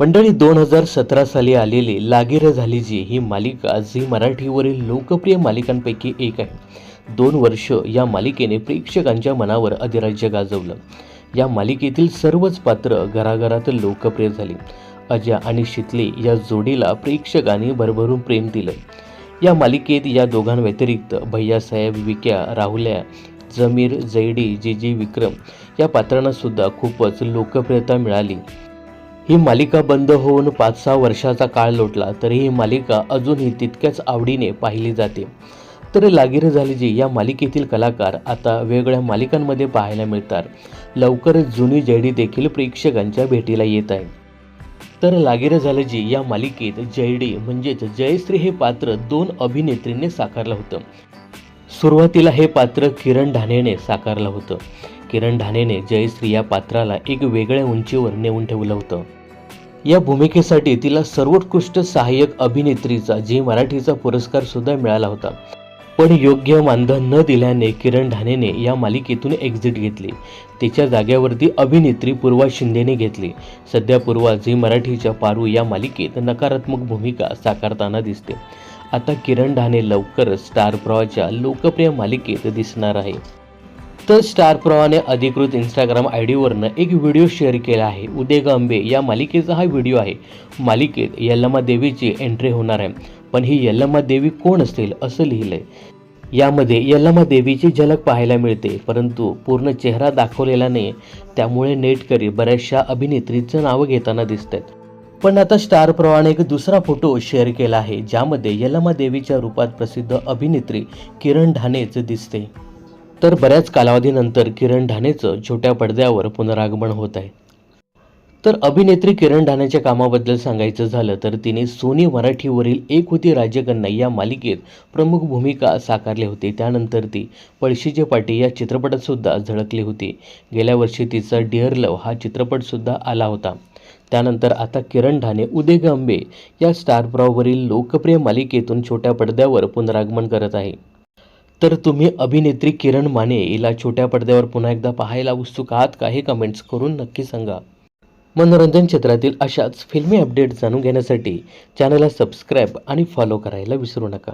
मंडळी दोन हजार सतरा साली आलेली लागिर झाली जी ही मालिका झी मराठीवरील लोकप्रिय मालिकांपैकी एक आहे. दोन वर्ष या मालिकेने प्रेक्षकांच्या मनावर अधिराज्य गाजवलं. या मालिकेतील सर्वच पात्र घराघरात लोकप्रिय झाली. अजय आणि शितले या जोडीला प्रेक्षकांनी भरभरून प्रेम दिलं. या मालिकेत या दोघांव्यतिरिक्त भैयासाहेब विक्या राहुल्या जमीर जैडी जे जे विक्रम या पात्रांना सुद्धा खूपच लोकप्रियता मिळाली. ही मालिका बंद होऊन पाच सहा वर्षाचा काळ लोटला तरी ही मालिका अजूनही तितक्याच आवडीने पाहिली जाते. तर लागिर झालीजी या मालिकेतील कलाकार आता वेगळ्या मालिकांमध्ये पाहायला मिळतात. लवकरच जुनी जयडी देखील प्रेक्षकांच्या भेटीला येत आहे. तर लागिर झालंजी या मालिकेत जयडी म्हणजेच जयश्री हे पात्र दोन अभिनेत्रींनी साकारलं होतं. सुरुवातीला हे पात्र किरण ढाणेने साकारलं होतं. किरण ढाणेने जयश्री या पात्राला एक वेगळ्या उंचीवर नेऊन ठेवलं होतं. या भूमिकेसाठी तिला सर्वोत्कृष्ट सहाय्यक अभिनेत्रीचा जी मराठीचा पुरस्कार सुद्धा मिळाला होता. पण योग्य मानधन न दिल्याने किरण ढाणेने या मालिकेतून एक्झिट घेतली. तिच्या जाग्यावरती अभिनेत्री पूर्वा शिंदेने घेतली. सध्या पूर्वा झी मराठीच्या पारू या मालिकेत नकारात्मक भूमिका साकारताना दिसते. आता किरण ढाणे लवकरच स्टार प्रवाच्या लोकप्रिय मालिकेत दिसणार आहे. तर स्टार प्रवाहाने अधिकृत इंस्टाग्राम आय डीवरनं एक व्हिडिओ शेअर केला आहे. उदय गांबे या मालिकेचा हा व्हिडिओ आहे. मालिकेत यल्लमा देवीची एंट्री होणार आहे. पण ही यल्लमा देवी कोण असतील असं लिहिलंय. यामध्ये यल्लमा देवीची झलक पाहायला मिळते परंतु पूर्ण चेहरा दाखवलेला नाही त्यामुळे नेटकरी बऱ्याचशा अभिनेत्रीचं नावं घेताना दिसत आहेत पण आता स्टार प्रवाहाने एक दुसरा फोटो शेअर केला आहे ज्यामध्ये यल्लमा देवीच्या रूपात प्रसिद्ध अभिनेत्री किरण ढाणेच दिसते तर बऱ्याच कालावधीनंतर किरण ढाणेचं छोट्या पडद्यावर पुनरागमन होत आहे. तर अभिनेत्री किरण ढाण्याच्या कामाबद्दल सांगायचं झालं तर तिने सोनी मराठीवरील एक होती राज्यकन्या या मालिकेत प्रमुख भूमिका साकारली होती. त्यानंतर ती पळशीचे पाटी या चित्रपटातसुद्धा झळकली होती. गेल्या वर्षी तिचा डिअर लव हा चित्रपटसुद्धा आला होता. त्यानंतर आता किरण ढाणे उदय गांबे या स्टारप्रॉवरील लोकप्रिय मालिकेतून छोट्या पडद्यावर पुनरागमन करत आहे. तर तुम्ही अभिनेत्री किरण माने हिला छोट्या पडद्यावर पुन्हा एकदा पाहायला उत्सुक आहात का हे कमेंट्स करून नक्की सांगा. मनोरंजन क्षेत्रातील अशाच फिल्मी अपडेट जाणून घेण्यासाठी चॅनलला सबस्क्राईब आणि फॉलो करायला विसरू नका.